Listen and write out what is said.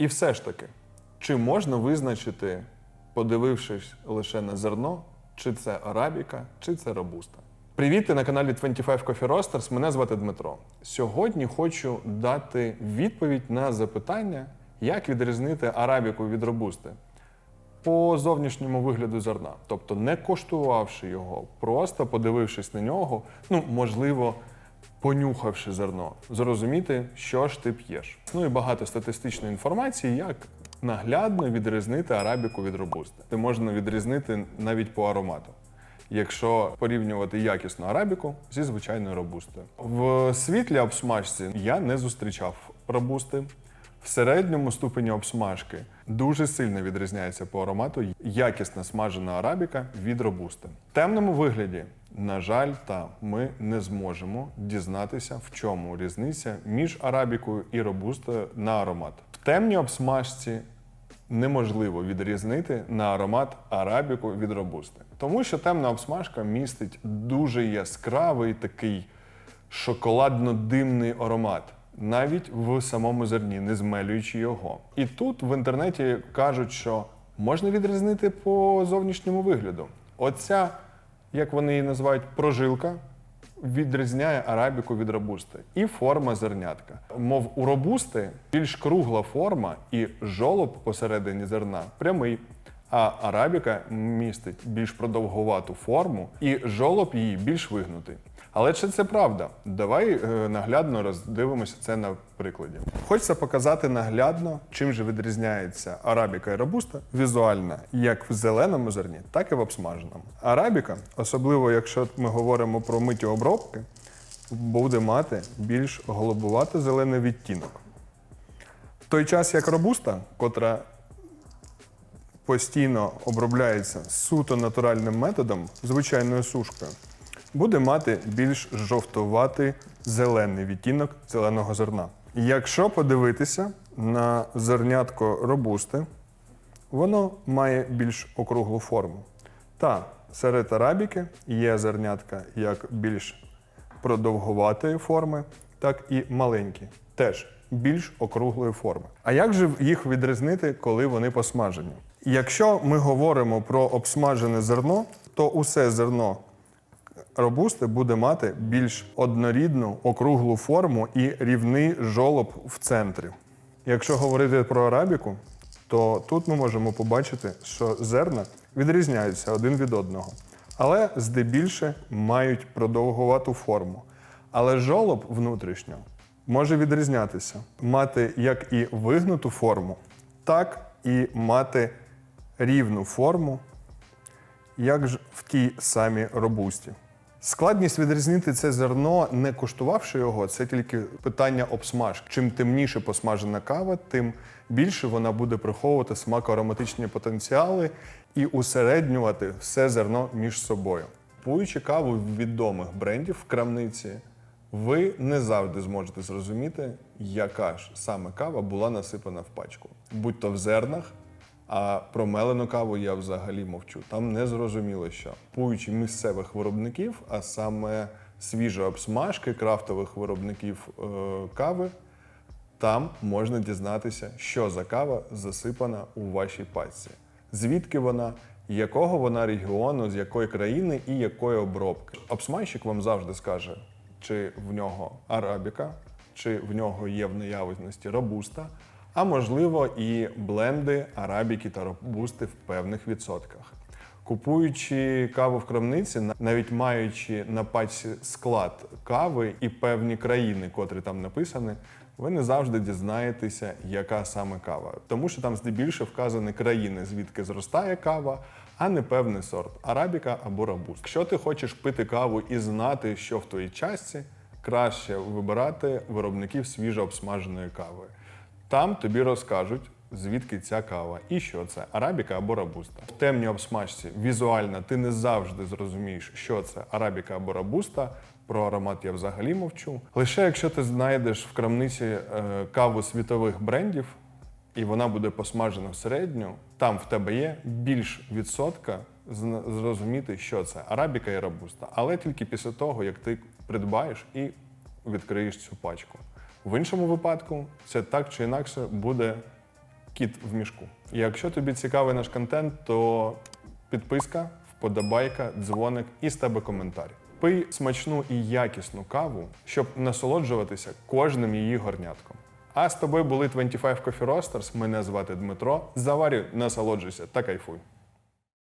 І все ж таки, чи можна визначити, подивившись лише на зерно, чи це арабіка, чи це робуста? Привіт, ти на каналі 25 Coffee Roasters. Мене звати Дмитро. Сьогодні хочу дати відповідь на запитання, як відрізнити арабіку від робусти по зовнішньому вигляду зерна, тобто не коштувавши його, просто подивившись на нього, ну можливо, понюхавши зерно, зрозуміти, що ж ти п'єш. Ну і багато статистичної інформації, як наглядно відрізнити арабіку від робусти. Це можна відрізнити навіть по аромату. Якщо порівнювати якісну арабіку зі звичайною робустою. В світлі обсмажці я не зустрічав робусти. В середньому ступені обсмажки дуже сильно відрізняється по аромату якісна смажена арабіка від робусти. В темному вигляді, на жаль, та ми не зможемо дізнатися, в чому різниця між арабікою і робустою на аромат. В темній обсмажці неможливо відрізнити на аромат арабіку від робусти, тому що темна обсмажка містить дуже яскравий такий шоколадно-димний аромат. Навіть в самому зерні, не змелюючи його. І тут в інтернеті кажуть, що можна відрізнити по зовнішньому вигляду. Оця, як вони її називають, прожилка відрізняє арабіку від робусти. І форма зернятка. Мов у робусти більш кругла форма і жолоб посередині зерна прямий. А арабіка містить більш продовгувату форму, і жолоб її більш вигнутий. Але чи це правда? Давай е, наглядно роздивимося це на прикладі. Хочеться показати наглядно, чим же відрізняється арабіка і робуста візуально, як в зеленому зерні, так і в обсмаженому. Арабіка, особливо якщо ми говоримо про миті обробки, буде мати більш голубувато-зелений відтінок. В той час як робуста, котра постійно обробляється суто натуральним методом, звичайною сушкою, буде мати більш жовтуватий зелений відтінок зеленого зерна. Якщо подивитися на зернятко робусти, воно має більш округлу форму. Та серед арабіки є зернятка як більш продовгуватої форми, так і маленькі, теж більш округлої форми. А як же їх відрізнити, коли вони посмажені? Якщо ми говоримо про обсмажене зерно, то усе зерно робусти буде мати більш однорідну округлу форму і рівний жолоб в центрі. Якщо говорити про арабіку, то тут ми можемо побачити, що зерна відрізняються один від одного, але здебільше мають продовгувату форму. Але жолоб внутрішньо може відрізнятися, мати як і вигнуту форму, так і мати рівну форму, як ж в тій самій робусті. Складність відрізнити це зерно, не куштувавши його, це тільки питання обсмажки. Чим темніше посмажена кава, тим більше вона буде приховувати смако-ароматичні потенціали і усереднювати все зерно між собою. Купуючи каву відомих брендів в крамниці, ви не завжди зможете зрозуміти, яка ж саме кава була насипана в пачку, будь то в зернах. А про мелену каву я взагалі мовчу. Там не зрозуміло, що купуючи місцевих виробників, а саме свіжі обсмажки крафтових виробників е, кави, там можна дізнатися, що за кава засипана у вашій пачці, звідки вона, якого вона регіону, з якої країни і якої обробки. Обсмажчик вам завжди скаже, чи в нього арабіка, чи в нього є в наявності робуста а можливо і бленди арабіки та робусти в певних відсотках. Купуючи каву в крамниці, навіть маючи на пачці склад кави і певні країни, котрі там написані, ви не завжди дізнаєтеся, яка саме кава. Тому що там здебільшого вказані країни, звідки зростає кава, а не певний сорт арабіка або робуст. Якщо ти хочеш пити каву і знати, що в твоїй частці, краще вибирати виробників свіжо обсмаженої кави. Там тобі розкажуть, звідки ця кава і що це арабіка або рабуста. В темній обсмажці візуально ти не завжди зрозумієш, що це арабіка або рабуста. Про аромат я взагалі мовчу. Лише якщо ти знайдеш в крамниці е, каву світових брендів, і вона буде посмажена всередню, там в тебе є більш відсотка зрозуміти, що це арабіка і рабуста. Але тільки після того, як ти придбаєш і відкриєш цю пачку. В іншому випадку це так чи інакше буде кіт в мішку. Якщо тобі цікавий наш контент, то підписка, вподобайка, дзвоник і з тебе коментар. Пий смачну і якісну каву, щоб насолоджуватися кожним її горнятком. А з тобою були 25 Coffee Roasters, Мене звати Дмитро. Заварюй, насолоджуйся та кайфуй.